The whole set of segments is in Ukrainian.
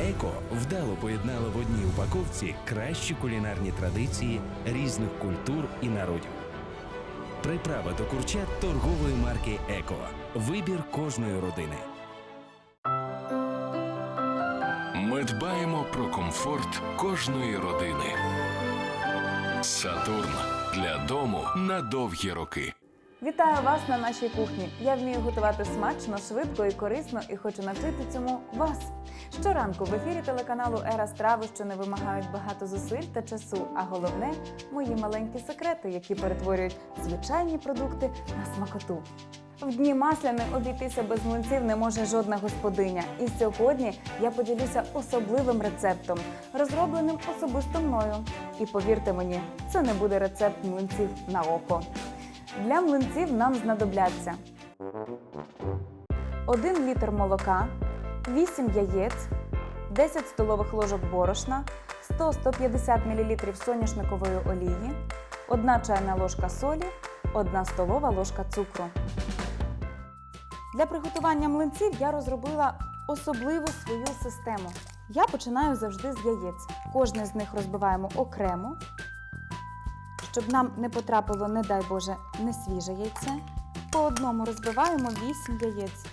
Еко вдало поєднала в одній упаковці кращі кулінарні традиції різних культур і народів. Приправа до курчат торгової марки Еко. Вибір кожної родини. Ми дбаємо про комфорт кожної родини. Сатурн для дому на довгі роки. Вітаю вас на нашій кухні. Я вмію готувати смачно, швидко і корисно і хочу навчити цьому вас. Щоранку в ефірі телеканалу Ера страви, що не вимагають багато зусиль та часу. А головне мої маленькі секрети, які перетворюють звичайні продукти на смакоту. В дні масляни обійтися без млинців не може жодна господиня. І сьогодні я поділюся особливим рецептом, розробленим особисто мною. І повірте мені, це не буде рецепт млинців на око. Для млинців нам знадобляться 1 літр молока, 8 яєць, 10 столових ложок борошна, 100-150 мл соняшникової олії, 1 чайна ложка солі, 1 столова ложка цукру. Для приготування млинців я розробила особливу свою систему. Я починаю завжди з яєць. Кожне з них розбиваємо окремо, щоб нам не потрапило, не дай Боже, не свіже яйце. По одному розбиваємо 8 яєць.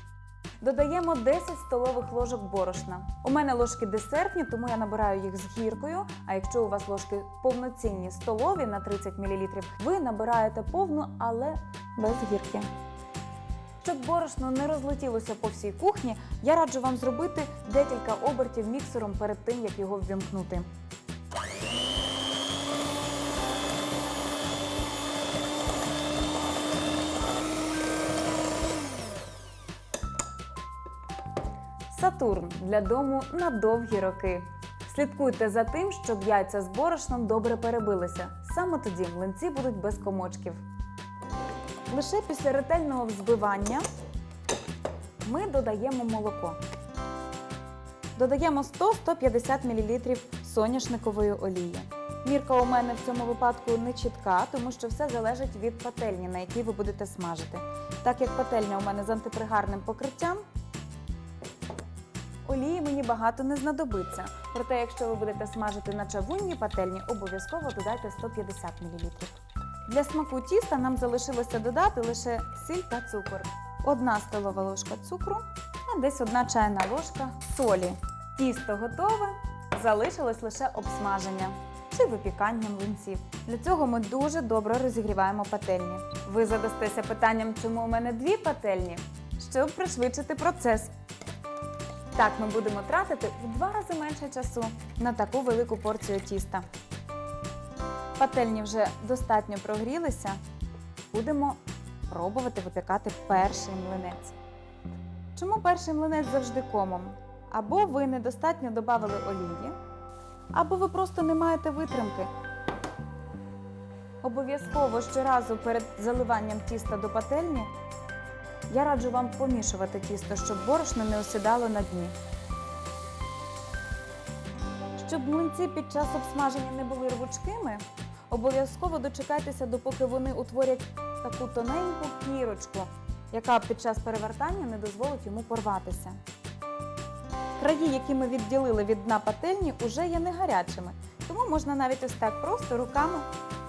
Додаємо 10 столових ложок борошна. У мене ложки десертні, тому я набираю їх з гіркою. А якщо у вас ложки повноцінні столові на 30 мл, ви набираєте повну, але без гірки. Щоб борошно не розлетілося по всій кухні, я раджу вам зробити декілька обертів міксером перед тим, як його ввімкнути. Сатурн для дому на довгі роки. Слідкуйте за тим, щоб яйця з борошном добре перебилися. Саме тоді млинці будуть без комочків. Лише після ретельного взбивання ми додаємо молоко. Додаємо 100-150 мл соняшникової олії. Мірка у мене в цьому випадку не чітка, тому що все залежить від пательні, на якій ви будете смажити. Так як пательня у мене з антипригарним покриттям, олії мені багато не знадобиться. Проте, якщо ви будете смажити на чавунній пательні, обов'язково додайте 150 мл. Для смаку тіста нам залишилося додати лише сіль та цукор. Одна столова ложка цукру та десь одна чайна ложка солі. Тісто готове, залишилось лише обсмаження чи випікання млинців. Для цього ми дуже добре розігріваємо пательні. Ви задастеся питанням, чому у мене дві пательні, щоб пришвидшити процес. Так ми будемо тратити в два рази менше часу на таку велику порцію тіста. Пательні вже достатньо прогрілися. Будемо пробувати випікати перший млинець. Чому перший млинець завжди комом? Або ви недостатньо додали олії, або ви просто не маєте витримки. Обов'язково щоразу перед заливанням тіста до пательні я раджу вам помішувати тісто, щоб борошно не осідало на дні. Щоб млинці під час обсмаження не були рвучкими, обов'язково дочекайтеся, допоки вони утворять таку тоненьку кірочку, яка під час перевертання не дозволить йому порватися. Краї, які ми відділили від дна пательні, уже є не гарячими, тому можна навіть ось так просто руками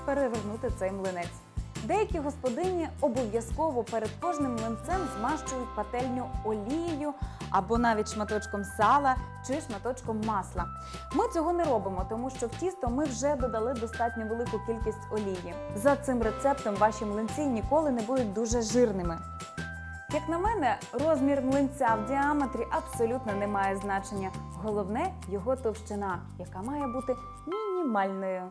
перевернути цей млинець. Деякі господині обов'язково перед кожним млинцем змащують пательню олією або навіть шматочком сала чи шматочком масла. Ми цього не робимо, тому що в тісто ми вже додали достатньо велику кількість олії. За цим рецептом ваші млинці ніколи не будуть дуже жирними. Як на мене, розмір млинця в діаметрі абсолютно не має значення. Головне його товщина, яка має бути мінімальною.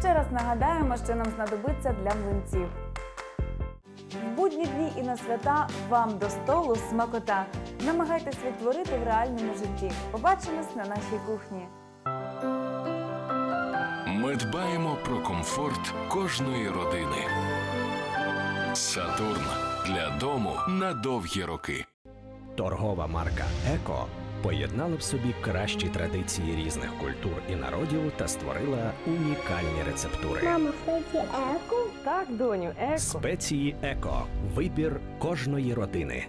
Ще раз нагадаємо, що нам знадобиться для млинців. В будні дні і на свята вам до столу смакота. Намагайтесь відтворити в реальному житті. Побачимось на нашій кухні. Ми дбаємо про комфорт кожної родини. Сатурн для дому на довгі роки. Торгова марка Еко поєднала в собі кращі традиції різних культур і народів та створила унікальні рецептури. Мама, спеції еко. Так, доню, еко. Спеції Еко вибір кожної родини.